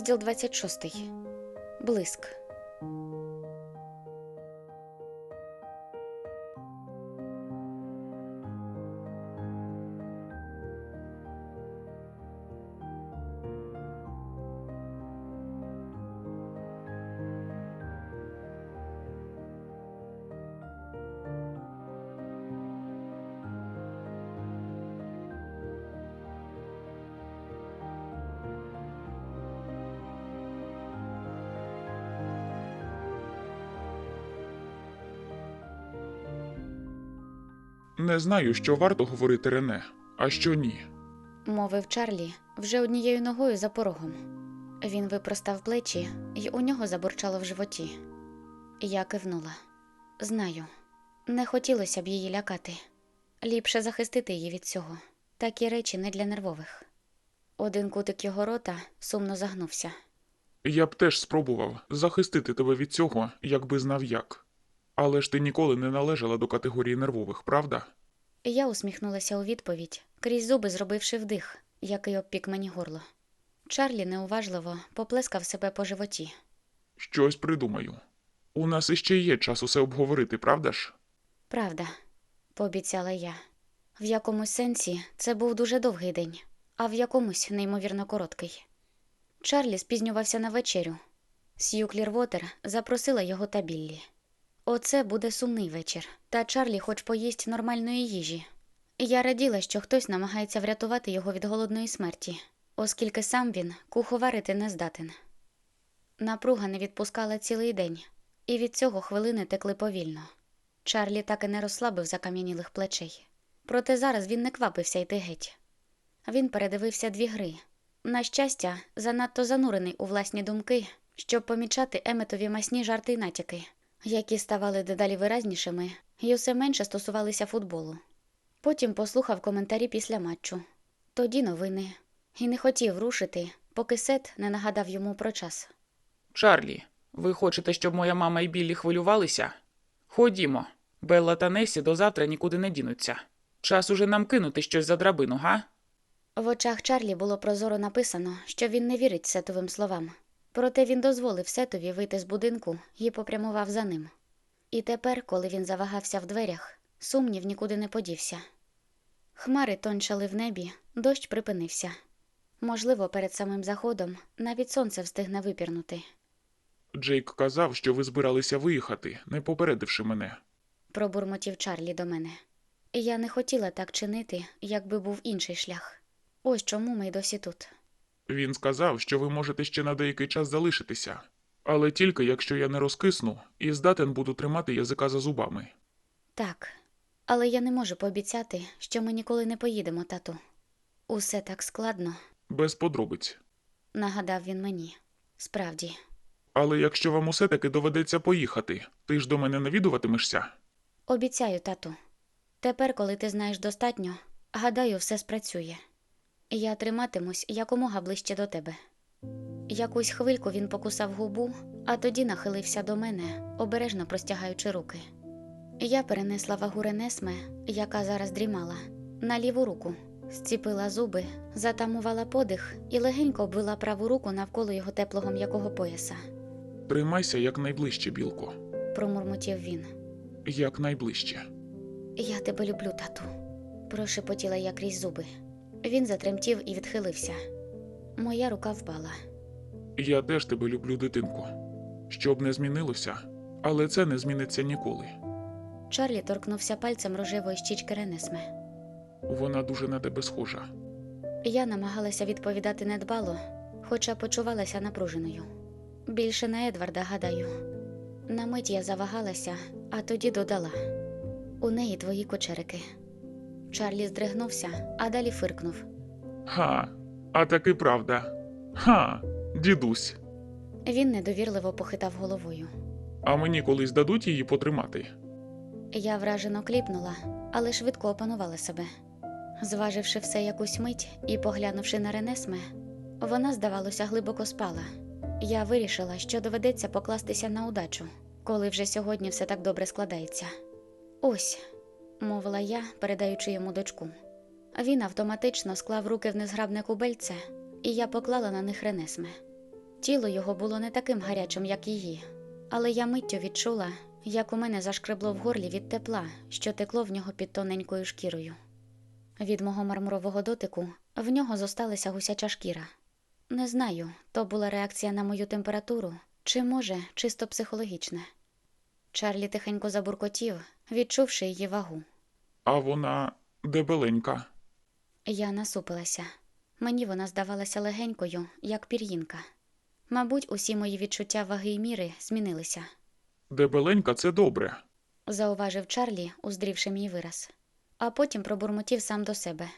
Розділ 26. Блиск. Не знаю, що варто говорити Рене, а що ні. мовив Чарлі вже однією ногою за порогом. Він випростав плечі, і у нього забурчало в животі. Я кивнула. Знаю, не хотілося б її лякати. Ліпше захистити її від цього. Такі речі не для нервових. Один кутик його рота сумно загнувся. Я б теж спробував захистити тебе від цього, якби знав як. Але ж ти ніколи не належала до категорії нервових, правда? Я усміхнулася у відповідь, крізь зуби зробивши вдих, який обпік мені горло. Чарлі неуважливо поплескав себе по животі. Щось придумаю. У нас іще є час усе обговорити, правда ж? Правда, пообіцяла я. В якомусь сенсі це був дуже довгий день, а в якомусь неймовірно короткий. Чарлі спізнювався на вечерю. Сью Клірвотер запросила його та Біллі. Оце буде сумний вечір, та Чарлі хоч поїсть нормальної їжі. Я раділа, що хтось намагається врятувати його від голодної смерті, оскільки сам він куховарити не здатен. Напруга не відпускала цілий день, і від цього хвилини текли повільно. Чарлі так і не розслабив закам'янілих плечей. Проте зараз він не квапився йти геть. Він передивився дві гри. На щастя, занадто занурений у власні думки, щоб помічати Еметові масні жарти й натяки, які ставали дедалі виразнішими і усе менше стосувалися футболу. Потім послухав коментарі після матчу, тоді новини, і не хотів рушити, поки Сет не нагадав йому про час. Чарлі, ви хочете, щоб моя мама і Біллі хвилювалися? Ходімо. Белла та Несі до завтра нікуди не дінуться. Час уже нам кинути щось за драбину, га? В очах Чарлі було прозоро написано, що він не вірить Сетовим словам. Проте він дозволив Сетові вийти з будинку і попрямував за ним. І тепер, коли він завагався в дверях, сумнів нікуди не подівся. Хмари тончали в небі, дощ припинився. Можливо, перед самим заходом навіть сонце встигне випірнути. Джейк казав, що ви збиралися виїхати, не попередивши мене. пробурмотів Чарлі до мене. Я не хотіла так чинити, якби був інший шлях. Ось чому ми й досі тут. Він сказав, що ви можете ще на деякий час залишитися, але тільки якщо я не розкисну і здатен буду тримати язика за зубами. Так, але я не можу пообіцяти, що ми ніколи не поїдемо, тату. Усе так складно, Без подробиць. нагадав він мені. Справді, Але якщо вам усе таки доведеться поїхати, ти ж до мене навідуватимешся? обіцяю, тату. Тепер, коли ти знаєш достатньо, гадаю, все спрацює. Я триматимусь якомога ближче до тебе. Якусь хвильку він покусав губу, а тоді нахилився до мене, обережно простягаючи руки. Я перенесла вагу Ренесме, яка зараз дрімала, на ліву руку, зціпила зуби, затамувала подих і легенько обвела праву руку навколо його теплого м'якого пояса. Тримайся якнайближче, білко. Промурмотів він. Якнайближче. Я тебе люблю, тату. Прошепотіла я крізь зуби. Він затремтів і відхилився. Моя рука впала. Я теж тебе люблю, дитинко. Щоб не змінилося, але це не зміниться ніколи. Чарлі торкнувся пальцем рожевої щічки Ренесме. Вона дуже на тебе схожа. Я намагалася відповідати недбало, хоча почувалася напруженою. Більше на Едварда, гадаю. На мить я завагалася, а тоді додала: У неї твої кочерики. Чарлі здригнувся, а далі фиркнув. Ха, а таки правда. Ха, дідусь. Він недовірливо похитав головою. А мені колись дадуть її потримати. Я вражено кліпнула, але швидко опанувала себе. Зваживши все якусь мить і поглянувши на Ренесме, вона, здавалося, глибоко спала. Я вирішила, що доведеться покластися на удачу, коли вже сьогодні все так добре складається. Ось, мовила я, передаючи йому дочку. Він автоматично склав руки в незграбне кубельце, і я поклала на них Ренесме. Тіло його було не таким гарячим, як її, але я миттю відчула, як у мене зашкребло в горлі від тепла, що текло в нього під тоненькою шкірою. Від мого мармурового дотику в нього зосталася гусяча шкіра. Не знаю, то була реакція на мою температуру, чи, може, чисто психологічне. Чарлі тихенько забуркотів, відчувши її вагу. А вона дебеленька. Я насупилася. Мені вона здавалася легенькою, як пір'їнка. Мабуть, усі мої відчуття ваги і міри змінилися, Дебеленька це добре. зауважив Чарлі, уздрівши мій вираз, а потім пробурмотів сам до себе.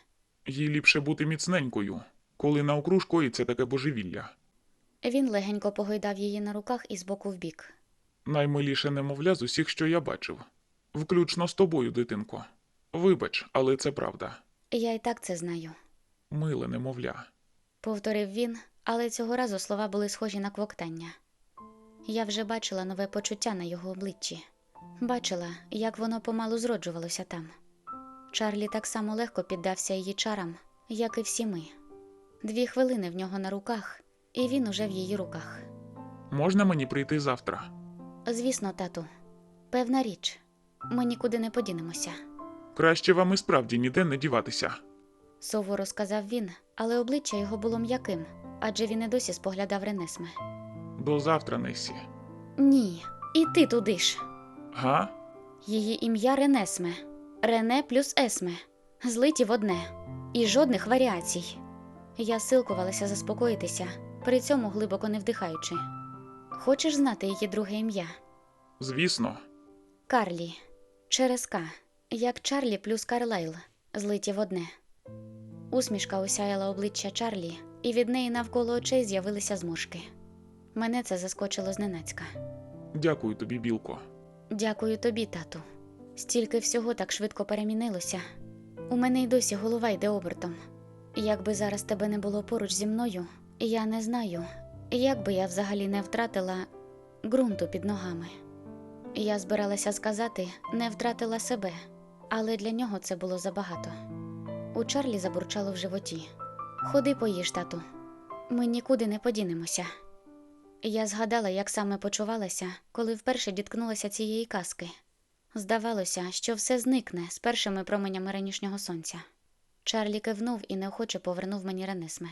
Їй ліпше бути міцненькою, коли на окруж коїться таке божевілля. Він легенько погойдав її на руках із боку в бік. Наймиліше немовля з усіх, що я бачив. Включно з тобою, дитинко. Вибач, але це правда. Я й так це знаю, Миле немовля. повторив він, але цього разу слова були схожі на квоктання. Я вже бачила нове почуття на його обличчі, бачила, як воно помалу зроджувалося там. Чарлі так само легко піддався її чарам, як і всі ми. Дві хвилини в нього на руках, і він уже в її руках. Можна мені прийти завтра? Звісно, тату, певна річ, ми нікуди не подінемося. Краще вам і справді ніде не діватися. суворо сказав він, але обличчя його було м'яким, адже він і досі споглядав Ренесме. До завтра, Несі. Ні, і ти туди ж. Га? Її ім'я Ренесме. Рене плюс Есме. Злиті в одне. І жодних варіацій. Я силкувалася заспокоїтися, при цьому глибоко не вдихаючи. Хочеш знати її друге ім'я? Звісно. Карлі. Через К. Як Чарлі плюс Карлайл. Злиті в одне. Усмішка осяяла обличчя Чарлі, і від неї навколо очей з'явилися зморшки. Мене це заскочило зненацька. Дякую тобі, білко. Дякую тобі, тату. Стільки всього так швидко перемінилося. У мене й досі голова йде обертом. Якби зараз тебе не було поруч зі мною, я не знаю, як би я взагалі не втратила ґрунту під ногами. Я збиралася сказати, не втратила себе, але для нього це було забагато. У Чарлі забурчало в животі. Ходи поїж, тату. Ми нікуди не подінемося. Я згадала, як саме почувалася, коли вперше діткнулася цієї казки. Здавалося, що все зникне з першими променями ранішнього сонця. Чарлі кивнув і неохоче повернув мені Ренесме.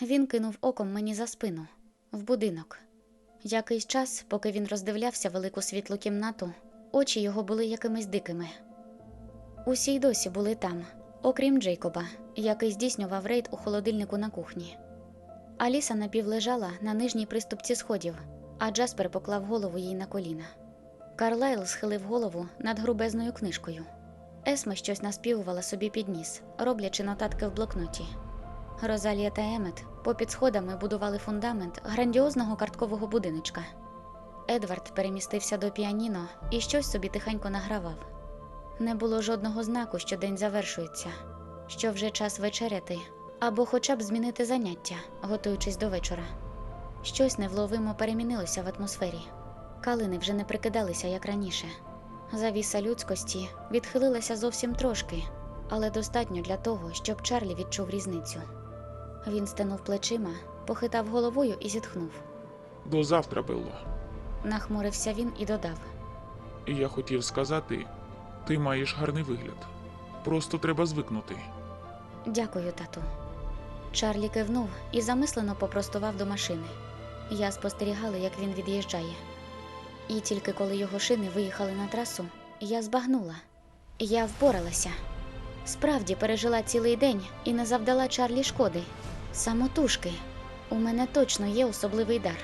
Він кинув оком мені за спину, в будинок. Якийсь час, поки він роздивлявся велику світлу кімнату, очі його були якимись дикими. Усі й досі були там, окрім Джейкоба, який здійснював рейд у холодильнику на кухні. Аліса напівлежала на нижній приступці сходів, а Джаспер поклав голову їй на коліна. Карлайл схилив голову над грубезною книжкою. Есма щось наспівувала собі під ніс, роблячи нотатки в блокноті. Розалія та Емет попід сходами будували фундамент грандіозного карткового будиночка. Едвард перемістився до піаніно і щось собі тихенько награвав. Не було жодного знаку, що день завершується, що вже час вечеряти, або хоча б змінити заняття, готуючись до вечора. Щось невловимо перемінилося в атмосфері. Калини вже не прикидалися, як раніше. Завіса людськості відхилилася зовсім трошки, але достатньо для того, щоб Чарлі відчув різницю. Він стенув плечима, похитав головою і зітхнув. До завтра, Белло. Нахмурився він і додав: я хотів сказати, ти маєш гарний вигляд. Просто треба звикнути. Дякую, тату. Чарлі кивнув і замислено попростував до машини. Я спостерігала, як він від'їжджає. І тільки коли його шини виїхали на трасу, я збагнула. Я впоралася. Справді пережила цілий день і не завдала Чарлі шкоди. Самотужки. У мене точно є особливий дар.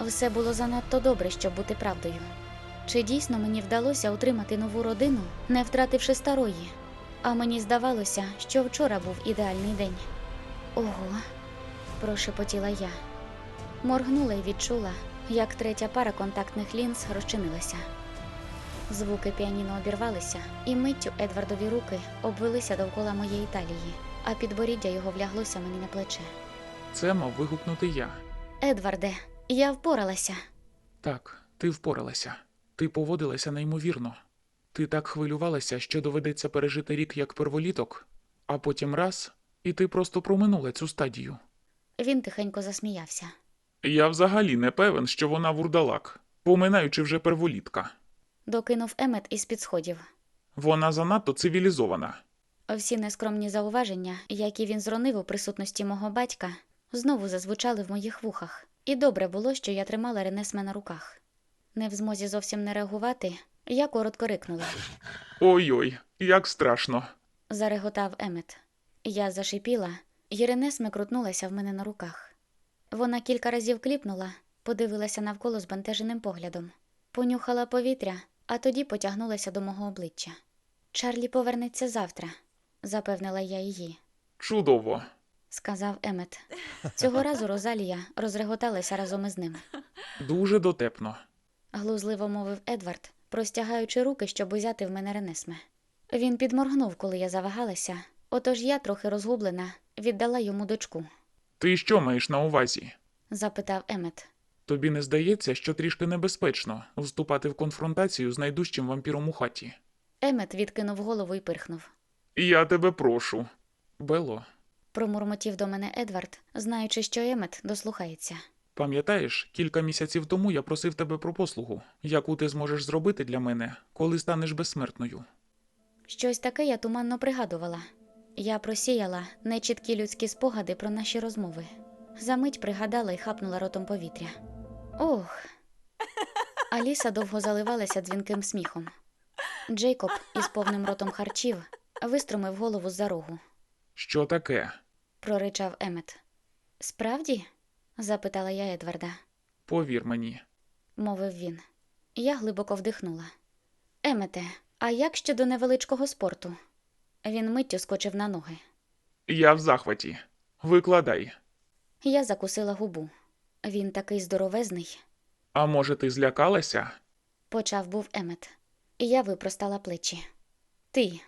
Все було занадто добре, щоб бути правдою. Чи дійсно мені вдалося утримати нову родину, не втративши старої? А мені здавалося, що вчора був ідеальний день. Ого, прошепотіла я. Моргнула і відчула, як третя пара контактних лінз розчинилася. Звуки піаніно обірвалися, і миттю Едвардові руки обвелися довкола моєї талії, а підборіддя його вляглося мені на плече. Це мав вигукнути я. Едварде, я впоралася. Так, ти впоралася. Ти поводилася неймовірно. Ти так хвилювалася, що доведеться пережити рік як перволіток, а потім раз, і ти просто проминула цю стадію. Він тихенько засміявся. Я взагалі не певен, що вона вурдалак, поминаючи вже перволітка. Докинув Емет із під сходів. Вона занадто цивілізована. Всі нескромні зауваження, які він зронив у присутності мого батька, знову зазвучали в моїх вухах, і добре було, що я тримала Ренесме на руках. Не в змозі зовсім не реагувати, я коротко рикнула. Ой-ой, як страшно. Зареготав Емет. Я зашипіла, і Ренесме крутнулася в мене на руках. Вона кілька разів кліпнула, подивилася навколо збентеженим поглядом, понюхала повітря, а тоді потягнулася до мого обличчя. Чарлі повернеться завтра, запевнила я її. Чудово. сказав Емет. Цього разу Розалія розреготалася разом із ним. Дуже дотепно. Глузливо мовив Едвард, простягаючи руки, щоб узяти в мене Ренесме. Він підморгнув, коли я завагалася, отож я, трохи розгублена, віддала йому дочку, Ти що маєш на увазі? запитав Емет. Тобі не здається, що трішки небезпечно вступати в конфронтацію з найдужчим вампіром у хаті? Емет відкинув голову і пирхнув. Я тебе прошу. Бело, Промурмотів до мене Едвард, знаючи, що Емет дослухається. Пам'ятаєш, кілька місяців тому я просив тебе про послугу, яку ти зможеш зробити для мене, коли станеш безсмертною. Щось таке я туманно пригадувала. Я просіяла нечіткі людські спогади про наші розмови. Замить пригадала і хапнула ротом повітря. Ох. Аліса довго заливалася дзвінким сміхом. Джейкоб із повним ротом харчів виструмив голову з-за рогу. Що таке? Проричав Емет. Справді? Запитала я Едварда, Повір мені. мовив він. Я глибоко вдихнула. Емете, а як щодо невеличкого спорту? Він миттю скочив на ноги. Я в захваті. Викладай. Я закусила губу. Він такий здоровезний, А може, ти злякалася? почав був Емет. Я випростала плечі. Ти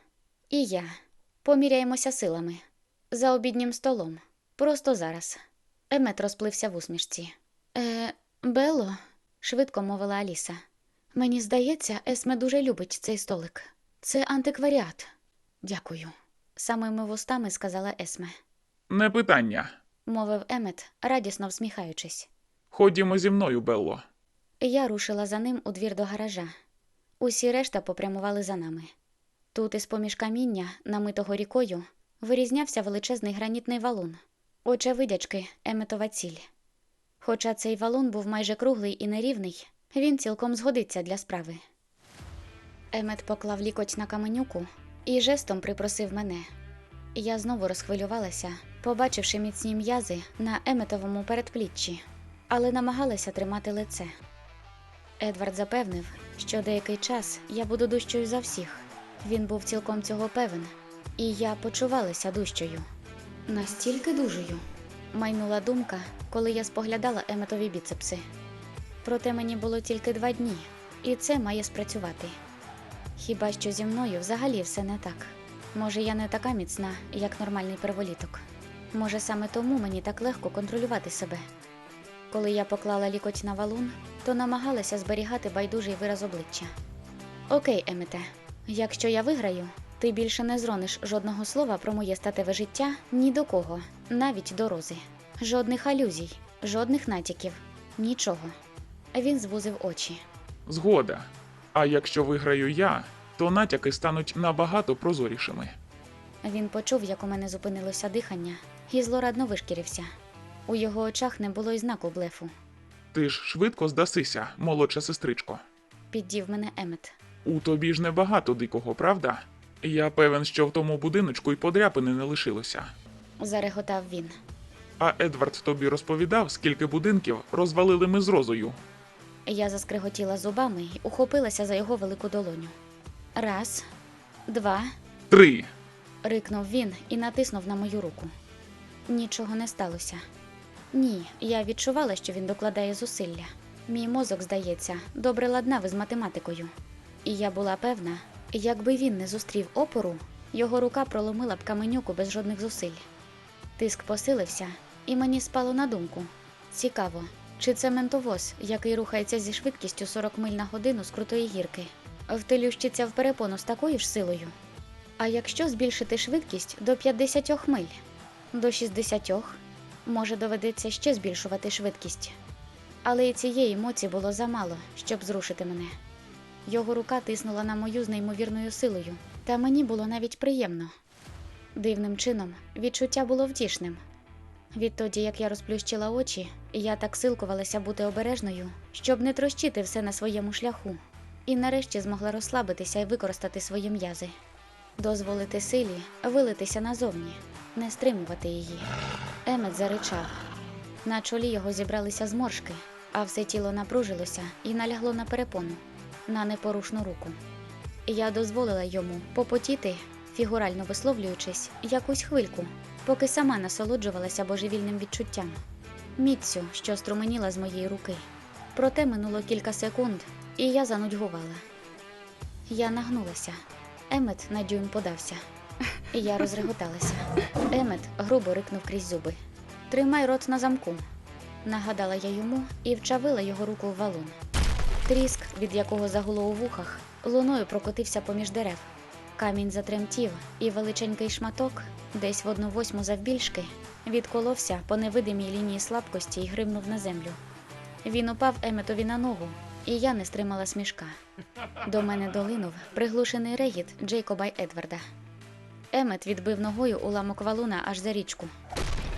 і я поміряємося силами за обіднім столом. Просто зараз. Емет розплився в усмішці. Е, Бело, швидко мовила Аліса. Мені здається, Есме дуже любить цей столик. Це антикваріат. Дякую. Самими вустами сказала Есме, Не питання. мовив Емет, радісно всміхаючись. Ходімо зі мною, Белло. Я рушила за ним у двір до гаража. Усі решта попрямували за нами. Тут із поміж каміння, намитого рікою, вирізнявся величезний гранітний валун. Очевидячки, еметова ціль. Хоча цей валун був майже круглий і нерівний, він цілком згодиться для справи. Емет поклав лікоть на каменюку і жестом припросив мене. Я знову розхвилювалася, побачивши міцні м'язи на еметовому передпліччі, але намагалася тримати лице. Едвард запевнив, що деякий час я буду дужчою за всіх. Він був цілком цього певен, і я почувалася дужчою. Настільки дужою, майнула думка, коли я споглядала еметові біцепси. Проте мені було тільки два дні, і це має спрацювати. Хіба що зі мною взагалі все не так. Може, я не така міцна, як нормальний перволіток. Може, саме тому мені так легко контролювати себе. Коли я поклала лікоть на валун, то намагалася зберігати байдужий вираз обличчя. Окей, Емете, якщо я виграю, ти більше не зрониш жодного слова про моє статеве життя ні до кого, навіть до рози. Жодних алюзій, жодних натяків, нічого. Він звузив очі. Згода. А якщо виграю я, то натяки стануть набагато прозорішими. Він почув, як у мене зупинилося дихання, і злорадно вишкірився. У його очах не було й знаку блефу. Ти ж швидко здасися, молодша сестричко. Піддів мене Емет. У тобі ж небагато дикого, правда? Я певен, що в тому будиночку й подряпини не лишилося. Зареготав він. А Едвард тобі розповідав, скільки будинків розвалили ми з розою. Я заскриготіла зубами й ухопилася за його велику долоню. Раз, два, Три. рикнув він і натиснув на мою руку. Нічого не сталося. Ні, я відчувала, що він докладає зусилля. Мій мозок, здається, добре ладнав із математикою. І я була певна, якби він не зустрів опору, його рука проломила б каменюку без жодних зусиль. Тиск посилився, і мені спало на думку. Цікаво, чи це ментовоз, який рухається зі швидкістю 40 миль на годину з крутої гірки, втелющиться в перепону з такою ж силою? А якщо збільшити швидкість до 50 миль, до 60, може доведеться ще збільшувати швидкість. Але і цієї моці було замало, щоб зрушити мене. Його рука тиснула на мою з неймовірною силою, та мені було навіть приємно. Дивним чином відчуття було втішним. Відтоді, як я розплющила очі, я так силкувалася бути обережною, щоб не трощити все на своєму шляху, і нарешті змогла розслабитися і використати свої м'язи, дозволити силі вилитися назовні, не стримувати її. Емет заричав. На чолі його зібралися зморшки, а все тіло напружилося і налягло на перепону, на непорушну руку. Я дозволила йому попотіти, фігурально висловлюючись, якусь хвильку, поки сама насолоджувалася божевільним відчуттям, міцю, що струменіла з моєї руки. Проте минуло кілька секунд, і я занудьгувала. Я нагнулася. Емет на дюйм подався. Я розреготалася. Емет грубо рикнув крізь зуби. Тримай рот на замку, нагадала я йому і вчавила його руку в валун. Тріск, від якого загуло у вухах, луною прокотився поміж дерев. Камінь затремтів, і величенький шматок, десь в одну восьму завбільшки, відколовся по невидимій лінії слабкості і гримнув на землю. Він упав Еметові на ногу, і я не стримала смішка. До мене долинув приглушений регіт Джейкоба й Едварда. Емет відбив ногою уламок валуна аж за річку.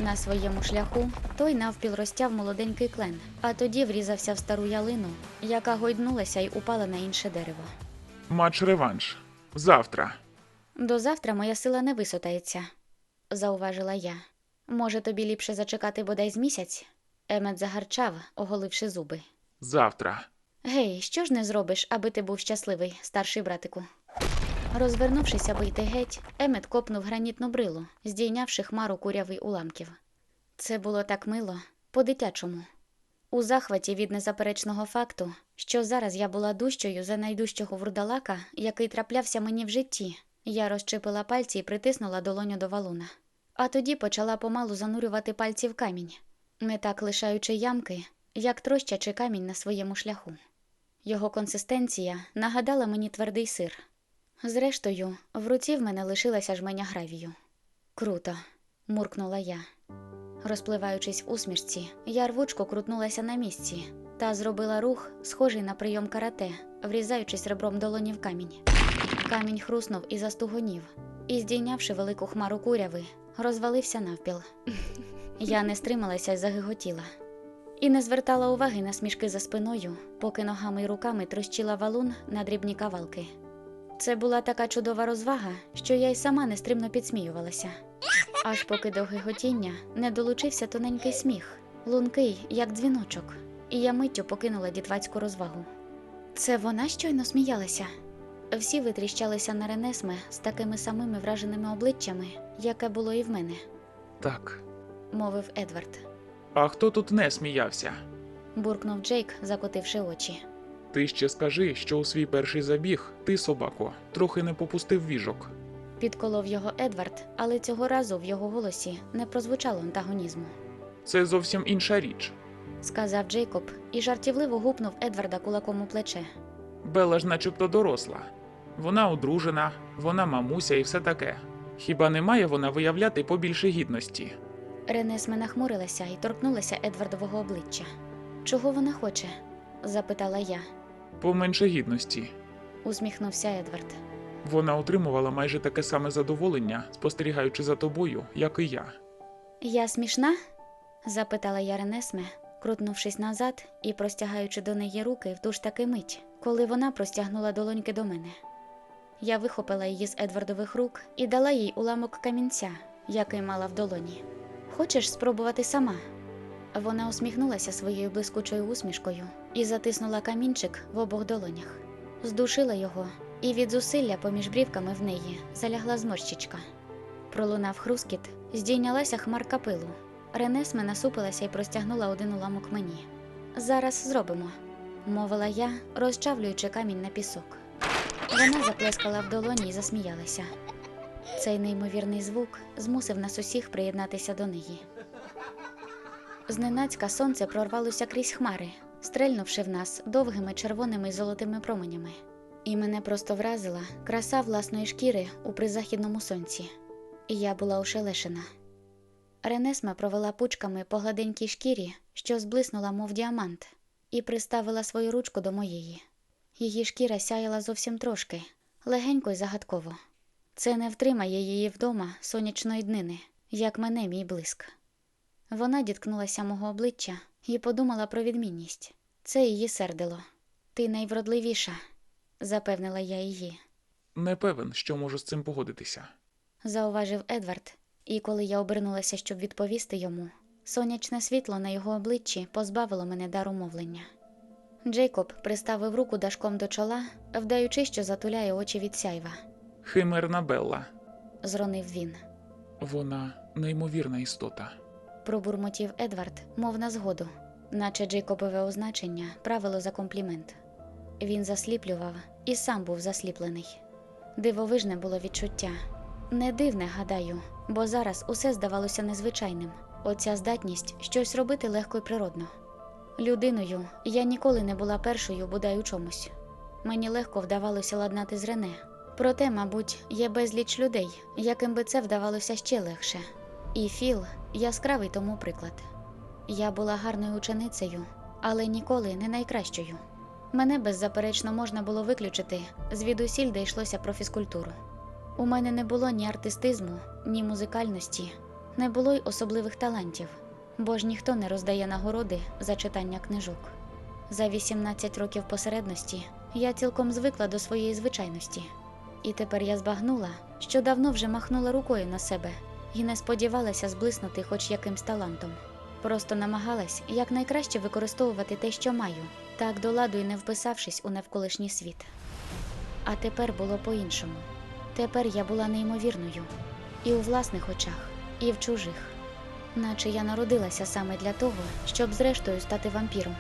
На своєму шляху той навпіл розтяв молоденький клен, а тоді врізався в стару ялину, яка гойднулася й упала на інше дерево. Матч реванш. Завтра. До завтра моя сила не висотається, зауважила я. Може, тобі ліпше зачекати бодай з місяць? Емет загарчав, оголивши зуби. Завтра. Гей, що ж не зробиш, аби ти був щасливий, старший братику? Розвернувшись, аби йти геть, Емет копнув гранітну брилу, здійнявши хмару курявий уламків. Це було так мило, по-дитячому. У захваті від незаперечного факту, що зараз я була дужчою за найдужчого вурдалака, який траплявся мені в житті, я розчепила пальці і притиснула долоню до валуна. А тоді почала помалу занурювати пальці в камінь, не так лишаючи ямки, як трощачи камінь на своєму шляху. Його консистенція нагадала мені твердий сир. Зрештою, в руці в мене лишилася жменя гравію. Круто, муркнула я. Розпливаючись в усмішці, я рвучко крутнулася на місці та зробила рух, схожий на прийом карате, врізаючись ребром долоні в камінь. Камінь хруснув і застугонів, і, здійнявши велику хмару куряви, розвалився навпіл. Я не стрималася й загиготіла. І не звертала уваги на смішки за спиною, поки ногами й руками трощила валун на дрібні кавалки. Це була така чудова розвага, що я й сама нестримно підсміювалася. Аж поки до гиготіння не долучився тоненький сміх, лункий, як дзвіночок, і я миттю покинула дітвацьку розвагу. Це вона щойно сміялася. Всі витріщалися на Ренесме з такими самими враженими обличчями, яке було і в мене, Так. мовив Едвард. А хто тут не сміявся? Буркнув Джейк, закотивши очі. Ти ще скажи, що у свій перший забіг ти, собако, трохи не попустив віжок. Підколов його Едвард, але цього разу в його голосі не прозвучало антагонізму. Це зовсім інша річ. Сказав Джейкоб і жартівливо гупнув Едварда кулаком у плече. Белла ж начебто доросла. Вона одружена, вона мамуся і все таке. Хіба не має вона виявляти побільше гідності? Ренесме нахмурилася і торкнулася Едвардового обличчя. Чого вона хоче? запитала я. Поменше гідності. Усміхнувся Едвард. Вона отримувала майже таке саме задоволення, спостерігаючи за тобою, як і я. Я смішна? запитала я Ренесме, крутнувшись назад і простягаючи до неї руки в ту ж таки мить, коли вона простягнула долоньки до мене. Я вихопила її з Едвардових рук і дала їй уламок камінця, який мала в долоні. Хочеш спробувати сама? Вона усміхнулася своєю блискучою усмішкою і затиснула камінчик в обох долонях, здушила його, і від зусилля поміж брівками в неї залягла зморщичка. Пролунав хрускіт, здійнялася хмарка пилу, Ренесме насупилася і простягнула один уламок мені. Зараз зробимо, мовила я, розчавлюючи камінь на пісок. Вона заплескала в долоні і засміялася. Цей неймовірний звук змусив нас усіх приєднатися до неї. Зненацька сонце прорвалося крізь хмари, стрельнувши в нас довгими червоними й золотими променями. І мене просто вразила краса власної шкіри у призахідному сонці. І я була ошелешена. Ренесма провела пучками по гладенькій шкірі, що зблиснула, мов діамант, і приставила свою ручку до моєї. Її шкіра сяяла зовсім трошки, легенько й загадково. Це не втримає її вдома сонячної днини, як мене мій блиск. Вона діткнулася мого обличчя і подумала про відмінність. Це її сердило. Ти найвродливіша, запевнила я її, Не певен, що можу з цим погодитися. зауважив Едвард, і коли я обернулася, щоб відповісти йому, сонячне світло на його обличчі позбавило мене дару мовлення. Джейкоб приставив руку дашком до чола, вдаючи, що затуляє очі від сяйва, Химерна Белла. зронив він. Вона неймовірна істота. Пробурмотів Едвард, мов на згоду, наче Джейкобове означення правило за комплімент. Він засліплював і сам був засліплений. Дивовижне було відчуття. Не дивне, гадаю, бо зараз усе здавалося незвичайним. Оця здатність щось робити легко й природно. Людиною я ніколи не була першою, бодай у чомусь. Мені легко вдавалося ладнати з Рене. Проте, мабуть, є безліч людей, яким би це вдавалося ще легше. І Філ яскравий тому приклад. Я була гарною ученицею, але ніколи не найкращою. Мене беззаперечно можна було виключити звідусіль, де йшлося про фізкультуру. У мене не було ні артистизму, ні музикальності, не було й особливих талантів, бо ж ніхто не роздає нагороди за читання книжок. За 18 років посередності я цілком звикла до своєї звичайності, і тепер я збагнула, що давно вже махнула рукою на себе і не сподівалася зблиснути хоч якимсь талантом. Просто намагалась якнайкраще використовувати те, що маю, так до ладу й не вписавшись у навколишній світ. А тепер було по-іншому. Тепер я була неймовірною і у власних очах, і в чужих, наче я народилася саме для того, щоб зрештою стати вампіром.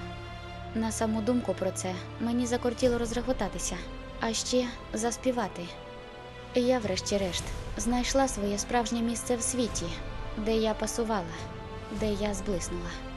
На саму думку про це мені закортіло розреготатися, а ще заспівати. Я, врешті-решт, знайшла своє справжнє місце в світі, де я пасувала, де я зблиснула.